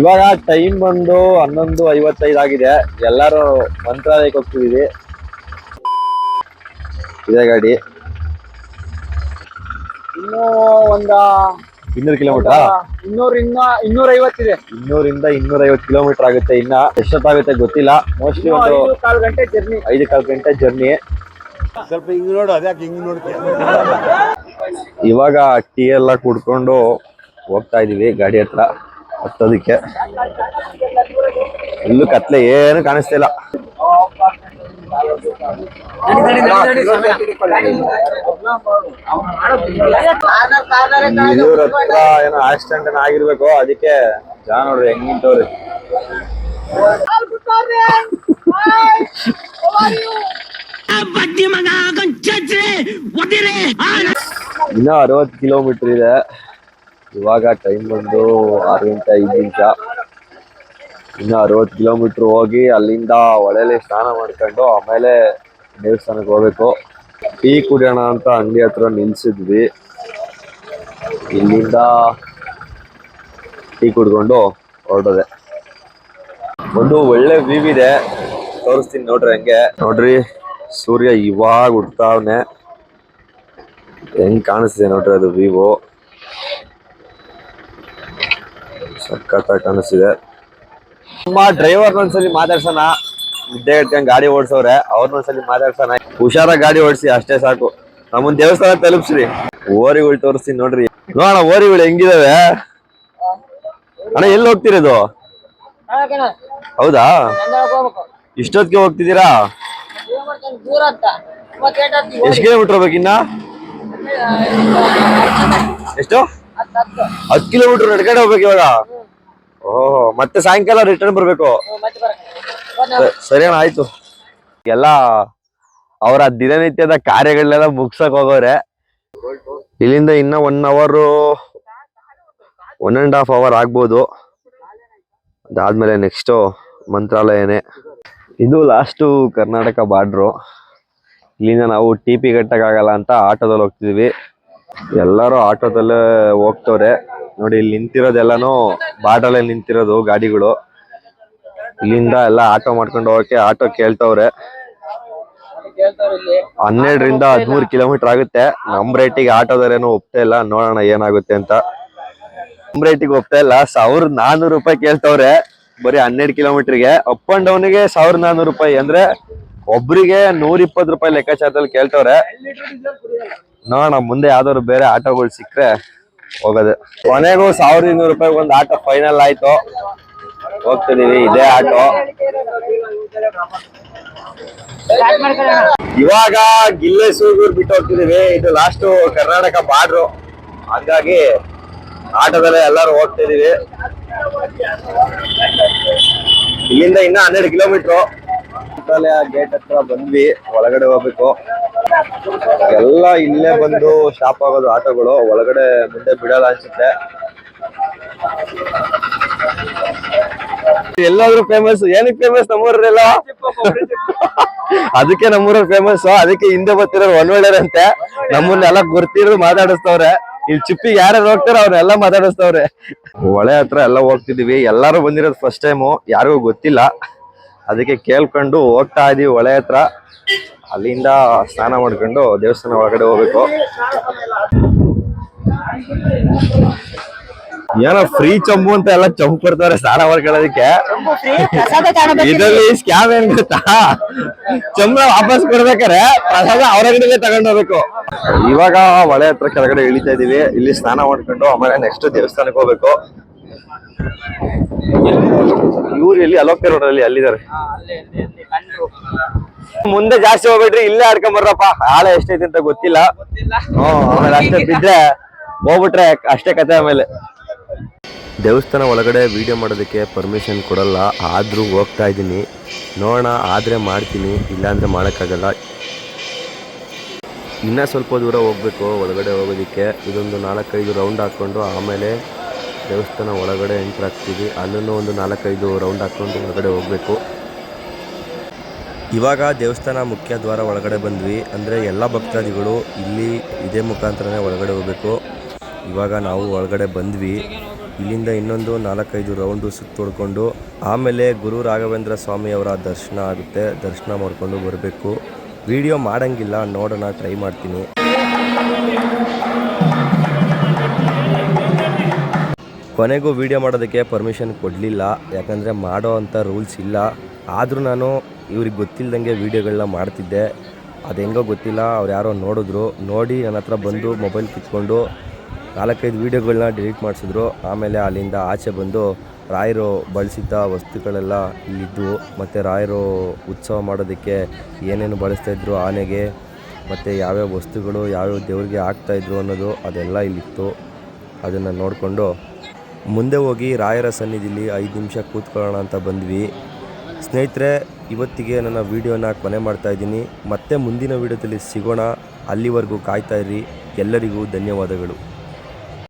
ಇವಾಗ ಟೈಮ್ ಬಂದು ಹನ್ನೊಂದು ಐವತ್ತೈದು ಆಗಿದೆ. ಎಲ್ಲರೂ ಮಂತ್ರಾಲಯಕ್ಕೆ ಹೋಗ್ತಿದೀವಿ ಇದೇ ಗಾಡಿ. ಇನ್ನೂ ಒಂದ ಇನ್ನೂರು ಕಿಲೋಮೀಟರ್ ಇನ್ನೂರ ಇನ್ನ ಇನ್ನೂರ ಐವತ್ತಿದೆ ಇನ್ನೂರಿಂದ ಇನ್ನೂರ ಐವತ್ತು ಕಿಲೋಮೀಟರ್ ಆಗುತ್ತೆ ಇನ್ನ. ಎಷ್ಟೊತ್ತಾಗುತ್ತೆ ಗೊತ್ತಿಲ್ಲ. ಮೋಸ್ಟ್ಲಿ ಒಂದು ಐದು ಕಾಲು ಗಂಟೆ ಜರ್ನಿ ಐದು ಕಾಲು ಗಂಟೆ ಜರ್ನಿ ಸ್ವಲ್ಪ ಹಿಂಗ್ ನೋಡು ಅದ್ಯಾಕೆ ಹಿಂಗ್ ನೋಡ್ತೀಯ? ಇವಾಗ ಟೀ ಎಲ್ಲ ಕುಡ್ಕೊಂಡು ಹೋಗ್ತಾ ಇದೀವಿ ಗಾಡಿ ಹತ್ರ. ಹತ್ತೋದಕ್ಕೆ. ಎಲ್ಲೂ ಕತ್ಲೆ ಏನು ಕಾಣಿಸ್ತಿಲ್ಲ ಇವ್ರ ಹತ್ರ ಏನೋ ಆಕ್ಸಿಡೆಂಟ್ ಏನೋ ಆಗಿರ್ಬೇಕು ಅದಕ್ಕೆ ಜನ ನೋಡ್ರಿ ಹೆಂಗ್ ನಿಂತವ್ರಿ. ಇನ್ನ ಅರವತ್ತು ಕಿಲೋಮೀಟರ್ ಇದೆ. ಇವಾಗ ಟೈಮ್ ಬಂದು ಆರು ಗಂಟೆ ಐದು ನಿಮಿಷ. ಇನ್ನು ಅರವತ್ತು ಕಿಲೋಮೀಟರ್ ಹೋಗಿ ಅಲ್ಲಿಂದ ಹೊಳೆಲಿ ಸ್ನಾನ ಮಾಡ್ಕೊಂಡು ಆಮೇಲೆ ದೇವಸ್ಥಾನಕ್ಕೆ ಹೋಗಬೇಕು. ಟೀ ಕುಡಿಯೋಣ ಅಂತ ಅಂಗಡಿ ಹತ್ರ ನಿಲ್ಸಿದ್ವಿ. ಇಲ್ಲಿಂದ ಟೀ ಕುಡ್ಕೊಂಡು ಹೊರಡೋದೆ ಒಂದು ಒಳ್ಳೆ ವ್ಯೂ ಇದೆ. ತೋರಿಸ್ತೀನಿ ನೋಡ್ರಿ ಹಂಗೆ. ನೋಡ್ರಿ, ಸೂರ್ಯ ಇವಾಗ ಹುಡ್ತಾವನೆ ಹೆಂಗ್ ಕಾಣಿಸ್ತಿದೆ ನೋಡ್ರಿ ಅದು ವಿವೋ ಸಖತ್ತಾಗಿ ಕಾಣಿಸ್ತಿದೆ. ನಮ್ಮ ಡ್ರೈವರ್ ಒಂದ್ಸಲಿ ಮಾತಾಡ್ಸೋಣ. ನಿದ್ದೆ ಇಟ್ಕೊಂಡ್ ಗಾಡಿ ಓಡಿಸೋರೆ ಅವ್ರನ್ನೊಂದ್ಸಲಿ ಮಾತಾಡ್ಸೋಣ. ಹುಷಾರಾಗಿ ಗಾಡಿ ಓಡಿಸಿ, ಅಷ್ಟೇ ಸಾಕು. ನಮ್ಮನ್ ದೇವಸ್ಥಾನ ತಲುಪ್ಸ್ರಿ. ಓರಿಗಳು ತೋರಿಸ್ತೀನಿ ನೋಡ್ರಿ. ನೋಡೋಣ ಓರಿಗಳು ಹೆಂಗಿದಾವೆ? ಅಣ್ಣ, ಎಲ್ಲಿ ಹೋಗ್ತಿರೋದು ಹೌದಾ? ಇಷ್ಟೊತ್ತಿಗೆ ಹೋಗ್ತಿದ್ದೀರಾ? ಎಷ್ಟು ಕಿಲೋಮೀಟರ್ ಹೋಗ್ಬೇಕಿನ್ನ ಎಷ್ಟು? ಹತ್ತು ಕಿಲೋಮೀಟರ್ ನಡ್ಕೊಂಡು ಹೋಗ್ಬೇಕು ಇವಾಗ. ಓಹ್, ಮತ್ತೆ ಸಾಯಂಕಾಲ ರಿಟರ್ನ್ ಬರ್ಬೇಕು. ಸರಿ ಆಯ್ತು. ಎಲ್ಲ ಅವರ ದಿನನಿತ್ಯದ ಕಾರ್ಯಗಳನ್ನೆಲ್ಲ ಮುಗ್ಸಕ್ ಹೋಗೋರೆ. ಇಲ್ಲಿಂದ ಇನ್ನ one hour one and half hour ಆಗ್ಬೋದು. ಅದಾದ್ಮೇಲೆ ನೆಕ್ಸ್ಟ್ ಮಂತ್ರಾಲಯನೇ. ಇದು ಲಾಸ್ಟು ಕರ್ನಾಟಕ ಬಾರ್ಡ್ರು. ಇಲ್ಲಿಂದ ನಾವು ಟಿ ಪಿ ಆಗಲ್ಲ ಅಂತ ಆಟೋದಲ್ಲಿ ಹೋಗ್ತಿದೀವಿ. ಎಲ್ಲರೂ ಆಟೋದಲ್ಲೇ ಹೋಗ್ತವ್ರೆ. ನೋಡಿ, ಇಲ್ಲಿ ನಿಂತಿರೋದೆಲ್ಲಾನು ಅಲ್ಲಿ ನಿಂತಿರೋದು ಗಾಡಿಗಳು. ಇಲ್ಲಿಂದ ಎಲ್ಲ ಆಟೋ ಮಾಡ್ಕೊಂಡು ಹೋಗಕ್ಕೆ ಆಟೋ ಕೇಳ್ತವ್ರೆ. ಹನ್ನೆರಡರಿಂದ ಹದಿಮೂರು ಕಿಲೋಮೀಟರ್ ಆಗುತ್ತೆ. ನಮ್ ರೇಟಿಗೆ ಆಟೋದವ್ರೇನು ಒಪ್ತಾ ಇಲ್ಲ. ನೋಡೋಣ ಏನಾಗುತ್ತೆ ಅಂತ. ನಮ್ ರೇಟಿಗೆ ಒಪ್ತಾ ಇಲ್ಲ. ಸಾವಿರದ ನಾನೂರು ರೂಪಾಯಿ ಕೇಳ್ತವ್ರೆ. ಬರೀ ಹನ್ನೆರಡು ಕಿಲೋಮೀಟರ್ಗೆ. ಅಪ್ ಅಂಡ್ ಡೌನ್ಗೆ ಸಾವಿರದ ನಾನೂರು ರೂಪಾಯಿ. ಅಂದ್ರೆ ಒಬ್ರಿಗೆ ನೂರ ಇಪ್ಪತ್ತು ರೂಪಾಯಿ ಲೆಕ್ಕಾಚಾರದಲ್ಲಿ ಕೇಳ್ತವ್ರೆ. ನೋಡೋಣ, ಮುಂದೆ ಯಾವ್ದಾದ್ರು ಬೇರೆ ಆಟೋಗಳು ಸಿಕ್ಕರೆ ಹೋಗೋದು. ಕೊನೆಗೂ ಸಾವಿರದ ಇನ್ನೂರು ರೂಪಾಯಿ ಒಂದು ಆಟೋ ಫೈನಲ್ ಆಯ್ತು. ಹೋಗ್ತಿದೀವಿ, ಇದೇ ಆಟೋ. ಇವಾಗ ಗಿಲ್ಲೆ ಸೂಗೂರ್ ಬಿಟ್ಟು ಹೋಗ್ತಿದೀವಿ. ಇದು ಲಾಸ್ಟ್ ಕರ್ನಾಟಕ ಬಾರ್ಡ್ರು. ಹಂಗಾಗಿ ಆಟೋದಲ್ಲೇ ಎಲ್ಲರೂ ಹೋಗ್ತಿದೀವಿ. ಇಲ್ಲಿಂದ ಇನ್ನ ಹನ್ನೆರಡು ಕಿಲೋಮೀಟ್ರು ಗೇಟ್ ಹತ್ರ ಬಂದ್ವಿ. ಒಳಗಡೆ ಹೋಗ್ಬೇಕು. ಎಲ್ಲ ಇಲ್ಲೇ ಬಂದು ಸ್ಟಾಪ್ ಆಗೋದು ಆಟೋಗಳು, ಒಳಗಡೆ ಮುಂದೆ ಬಿಡಲ್ಲ ಅನ್ಸುತ್ತೆ. ಎಲ್ಲಾದ್ರೂ ಫೇಮಸ್ ಏನಕ್ಕೆ ಫೇಮಸ್ ನಮ್ಮೂರೆಲ್ಲ ಅದಕ್ಕೆ ನಮ್ಮೂರ ಫೇಮಸ್ ಅದಕ್ಕೆ ಹಿಂದೆ ಬರ್ತಿರೋರು ಅಂತೆ. ನಮ್ಮನ್ನೆಲ್ಲ ಗುರ್ತಿರೋದು ಮಾತಾಡಿಸ್ತವ್ರೆ. ಇಲ್ಲಿ ಚಿಪ್ಪಿ ಯಾರ್ಯಾರು ಹೋಗ್ತಾರೋ ಅವ್ರೆಲ್ಲ ಮಾತಾಡಿಸ್ತವ್ರೆ. ಹೊಳೆ ಹತ್ರ ಎಲ್ಲ ಹೋಗ್ತಿದೀವಿ ಎಲ್ಲಾರು ಬಂದಿರೋದು ಫಸ್ಟ್ ಟೈಮು ಯಾರಿಗೂ ಗೊತ್ತಿಲ್ಲ. ಅದಕ್ಕೆ ಕೇಳ್ಕೊಂಡು ಹೋಗ್ತಾ ಇದೀವಿ ಹೊಳೆ ಹತ್ರ. ಅಲ್ಲಿಂದ ಸ್ನಾನ ಮಾಡ್ಕೊಂಡು ದೇವಸ್ಥಾನ ಒಳಗಡೆ ಹೋಗ್ಬೇಕು. ಏನೋ ಫ್ರೀ ಚಂಬು ಅಂತ ಎಲ್ಲ ಚಂಪು ಕೊಡ್ತಾರೆ ಸ್ನಾನ ಮಾಡ್ಕೊಳ್ಳೋದಕ್ಕೆ. ಇದರಲ್ಲಿ ಸ್ಕ್ಯಾಮ್ ಏನ್ ಗೊತ್ತಾ? ಚಂಬ ವಾಪಸ್ ಕೊಡ್ಬೇಕಾರೆ ಪ್ರಸಾದ ಅವರಗಡೆ ತಗೊಂಡ್ ಹೋಗ್ಬೇಕು. ಇವಾಗ ಮಳೆ ಹತ್ರ ಕೆಳಗಡೆ ಇಳಿತಾ ಇದೀವಿ. ಇಲ್ಲಿ ಸ್ನಾನ ಮಾಡ್ಕೊಂಡು ಆಮೇಲೆ ನೆಕ್ಸ್ಟ್ ದೇವಸ್ಥಾನಕ್ಕೆ ಹೋಗ್ಬೇಕು. ಇವ್ರು ಎಲ್ಲಿ ಅಲೋಕ್ ರೋಡ್ ಅಲ್ಲಿ ಅಲ್ಲಿದ್ದಾರೆ ಮುಂದೆ ಜಾಸ್ತಿ ಹೋಗ್ಬೇಡ್ರಿ ಇಲ್ಲೇ ಆಡ್ಕೊಂಡ್ ಬರ್ರಪ್ಪ. ಆಳ ಎಷ್ಟೈತಿ ಅಂತ ಗೊತ್ತಿಲ್ಲ. ಹ್ಮ್ ಆಮೇಲೆ ಅಷ್ಟೇ ಬಿದ್ರೆ ಹೋಗ್ಬಿಟ್ರೆ ಅಷ್ಟೇ ಕತೆ ಆಮೇಲೆ. ದೇವಸ್ಥಾನ ಒಳಗಡೆ ವಿಡಿಯೋ ಮಾಡೋದಕ್ಕೆ ಪರ್ಮಿಷನ್ ಕೊಡಲ್ಲ ಆದ್ರೂ ಹೋಗ್ತಾ ಇದ್ದೀನಿ. ನೋಡೋಣ ಆದರೆ ಮಾಡ್ತೀನಿ ಇಲ್ಲಾಂದರೆ ಮಾಡೋಕ್ಕಾಗಲ್ಲ. ಇನ್ನ ಸ್ವಲ್ಪ ದೂರ ಹೋಗ್ಬೇಕು ಒಳಗಡೆ ಹೋಗೋದಕ್ಕೆ. ಇದೊಂದು ನಾಲ್ಕೈದು ರೌಂಡ್ ಹಾಕ್ಕೊಂಡು ಆಮೇಲೆ ದೇವಸ್ಥಾನ ಒಳಗಡೆ ಎಂಟ್ರ್ ಆಗ್ತೀವಿ ಅಲ್ಲೂ ಒಂದು ನಾಲ್ಕೈದು ರೌಂಡ್ ಹಾಕ್ಕೊಂಡು ಒಳಗಡೆ ಹೋಗಬೇಕು. ಇವಾಗ ದೇವಸ್ಥಾನ ಮುಖ್ಯ ದ್ವಾರ ಒಳಗಡೆ ಬಂದ್ವಿ. ಅಂದರೆ ಎಲ್ಲ ಭಕ್ತಾದಿಗಳು ಇಲ್ಲಿ ಇದೇ ಮುಖಾಂತರನೇ ಒಳಗಡೆ ಹೋಗಬೇಕು. ಇವಾಗ ನಾವು ಒಳಗಡೆ ಬಂದ್ವಿ. ಇಲ್ಲಿಂದ ಇನ್ನೊಂದು ನಾಲ್ಕೈದು ರೌಂಡು ಸುತ್ತೊಡ್ಕೊಂಡು ಆಮೇಲೆ ಗುರು ರಾಘವೇಂದ್ರ ಸ್ವಾಮಿಯವರ ದರ್ಶನ ಆಗುತ್ತೆ. ದರ್ಶನ ಮಾಡಿಕೊಂಡು ಬರಬೇಕು. ವಿಡಿಯೋ ಮಾಡೋಂಗಿಲ್ಲ, ನೋಡೋಣ, ಟ್ರೈ ಮಾಡ್ತೀನಿ. ಕೊನೆಗೂ ವಿಡಿಯೋ ಮಾಡೋದಕ್ಕೆ ಪರ್ಮಿಷನ್ ಕೊಡಲಿಲ್ಲ. ಯಾಕಂದರೆ ಮಾಡೋ ಅಂಥ ರೂಲ್ಸ್ ಇಲ್ಲ. ಆದರೂ ನಾನು ಇವ್ರಿಗೆ ಗೊತ್ತಿಲ್ಲದಂಗೆ ವೀಡಿಯೋಗಳನ್ನ ಮಾಡ್ತಿದ್ದೆ. ಅದು ಹೆಂಗೋ ಗೊತ್ತಿಲ್ಲ, ಅವ್ರು ಯಾರೋ ನೋಡಿದ್ರು. ನೋಡಿ ನನ್ನ ಹತ್ರ ಬಂದು ಮೊಬೈಲ್ ಕಿತ್ಕೊಂಡು ನಾಲ್ಕೈದು ವೀಡಿಯೋಗಳನ್ನ ಡಿಲೀಟ್ ಮಾಡಿಸಿದ್ರು. ಆಮೇಲೆ ಅಲ್ಲಿಂದ ಆಚೆ ಬಂದು ರಾಯರು ಬಳಸಿದ್ದ ವಸ್ತುಗಳೆಲ್ಲ ಇಲ್ಲಿದ್ದವು. ಮತ್ತು ರಾಯರು ಉತ್ಸವ ಮಾಡೋದಕ್ಕೆ ಏನೇನು ಬಳಸ್ತಾಯಿದ್ರು ಆನೆಗೆ, ಮತ್ತು ಯಾವ್ಯಾವ ವಸ್ತುಗಳು, ಯಾವ್ಯಾವ ದೇವ್ರಿಗೆ ಹಾಕ್ತಾಯಿದ್ರು ಅನ್ನೋದು ಅದೆಲ್ಲ ಇಲ್ಲಿತ್ತು. ಅದನ್ನು ನೋಡಿಕೊಂಡು ಮುಂದೆ ಹೋಗಿ ರಾಯರ ಸನ್ನಿಧಿಲಿ ಐದು ನಿಮಿಷ ಕೂತ್ಕೊಳ್ಳೋಣ ಅಂತ ಬಂದ್ವಿ. ಸ್ನೇಹಿತರೆ, ಇವತ್ತಿಗೆ ನನ್ನ ವೀಡಿಯೋನ ಕೊನೆ ಮಾಡ್ತಾ ಇದ್ದೀನಿ. ಮತ್ತೆ ಮುಂದಿನ ವೀಡಿಯೋದಲ್ಲಿ ಸಿಗೋಣ. ಅಲ್ಲಿವರೆಗೂ ಕಾಯ್ತಾ ಇರಿ. ಎಲ್ಲರಿಗೂ ಧನ್ಯವಾದಗಳು.